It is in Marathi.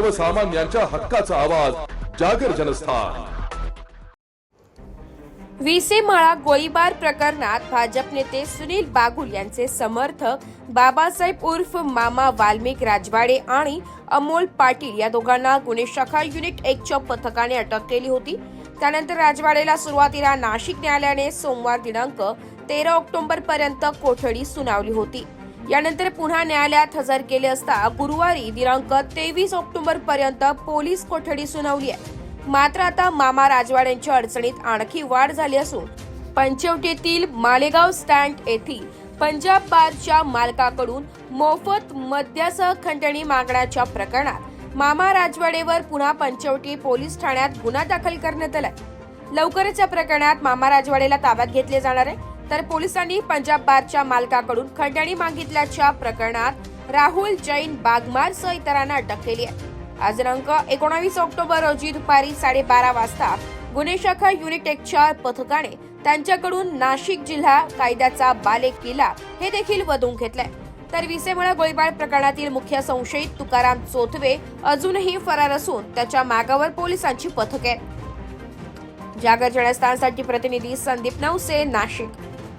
सर्वसामान्यांच्या हक्काचा आवाज जागर जनस्थान. विसे माळा गोळीबार प्रकरणात भाजप नेते सुनील बागुल यांचे समर्थक बाबासाहेब उर्फ मामा वाल्मिक राजवाडे आणि अमोल पाटील या दोघांना गुन्हे शाखा युनिट एकच्या पथकाने अटक केली होती. त्यानंतर राजवाडेला सुरुवातीला नाशिक न्यायालयाने सोमवार दिनांक तेरा ऑक्टोबर पर्यंत कोठडी सुनावली होती. यानंतर पुन्हा न्यायालयात हजर केले असता गुरुवारी दिनांक तेवीस ऑक्टोबर पर्यंत पोलीस कोठडी सुनावली आहे. मात्र आता मामा राजवाड्यांच्या अडचणीत आणखी वाढ झाली असून पंचवटीतील मालेगाव स्टँड येथील पंजाब बारच्या मालकाकडून मोफत मद्यासह खंडणी मागण्याच्या प्रकरणात मामा राजवाडेवर पुन्हा पंचवटी पोलीस ठाण्यात गुन्हा दाखल करण्यात आलाय. लवकरच या प्रकरणात मामा राजवाडेला ताब्यात घेतले जाणार आहे. तर पोलिसांनी पंजाब बारच्या मालकाकडून खंडणी मागितल्याच्या प्रकरणात राहुल जैन बागमार सह इतरांना अटक केली आहे. आज रंक एकोणावीस ऑक्टोबर रोजी दुपारी साडेबारा वाजता गुन्हे शाखा युनिटेकच्या पथकाने त्यांच्याकडून नाशिक जिल्हा कायद्याचा बाले किल्ला हे देखील वधून घेतलाय. तर विसेमुळे गोळीबार प्रकरणातील मुख्य संशयित तुकाराम चोथवे अजूनही फरार असून त्याच्या मागावर पोलिसांची पथके जागर जनस्थानसाठी प्रतिनिधी संदीप नवसे नाशिक.